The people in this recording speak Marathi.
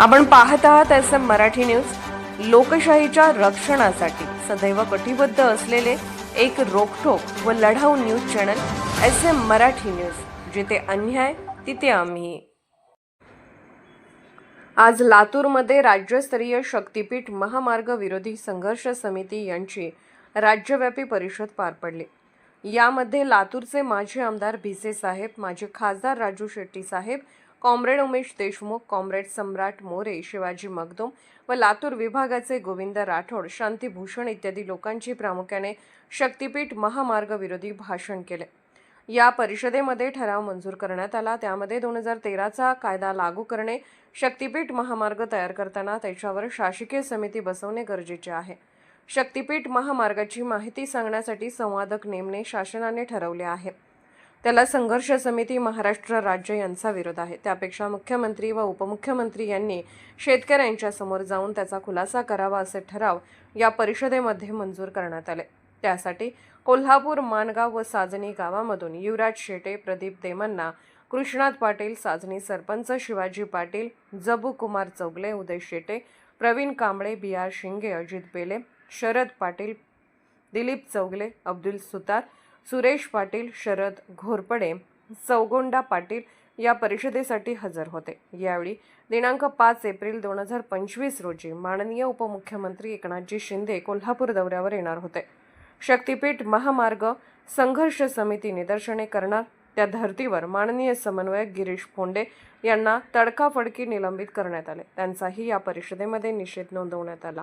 आपण पाहत आहात एस एम मराठी न्यूज. लोकशाहीच्या रक्षणासाठी सदैव कटिबद्ध असलेले एक रोखोक व लढाऊ news channel S M Marathi news. जिथे अन्याय तिथे आम्ही. आज लातूरमध्ये राज्यस्तरीय शक्तीपीठ महामार्ग विरोधी संघर्ष समिती यांची राज्यव्यापी परिषद पार पडली. यामध्ये लातूरचे माजी आमदार भिसे साहेब माजी खासदार राजू शेट्टी साहेब कॉम्रेड उमेश देशमुख कॉम्रेड सम्राट मोरे शिवाजी मगदुम व लातूर विभागाचे गोविंद राठोड शांतीभूषण इत्यादी लोकांची प्रामुख्याने शक्तीपीठ महामार्ग विरोधी भाषण केले. या परिषदेमध्ये ठराव मंजूर करण्यात आला. त्यामध्ये दोन हजार तेराचा कायदा लागू करणे शक्तीपीठ महामार्ग तयार करताना त्याच्यावर शासकीय समिती बसवणे गरजेचे आहे. शक्तीपीठ महामार्गाची माहिती सांगण्यासाठी संवादक नेमणे शासनाने ठरवले आहे. त्याला संघर्ष समिती महाराष्ट्र राज्य यांचा विरोध आहे. त्यापेक्षा मुख्यमंत्री व उपमुख्यमंत्री यांनी शेतकऱ्यांच्या समोर जाऊन त्याचा खुलासा करावा असे ठराव या परिषदेमध्ये मंजूर करण्यात आले. त्यासाठी कोल्हापूर मानगाव व साजनी गावामधून युवराज शेटे प्रदीप देमन्ना कृष्णात पाटील साजनी सरपंच शिवाजी पाटील जबू कुमार चौगले उदय शेटे प्रवीण कांबळे बी आर शिंगे अजित बेले शरद पाटील दिलीप चौगले अब्दुल सुतार सुरेश पाटील शरद घोरपडे चौगोंडा पाटील या परिषदेसाठी हजर होते. यावेळी दिनांक पाच एप्रिल दोन हजार पंचवीस रोजी माननीय उपमुख्यमंत्री एकनाथजी शिंदे कोल्हापूर दौऱ्यावर येणार होते. शक्तीपीठ महामार्ग संघर्ष समिती निदर्शने करणार. त्या धर्तीवर माननीय समन्वयक गिरीश फोंडे यांना तडकाफडकी निलंबित करण्यात आले. त्यांचाही या परिषदेमध्ये निषेध नोंदवण्यात आला.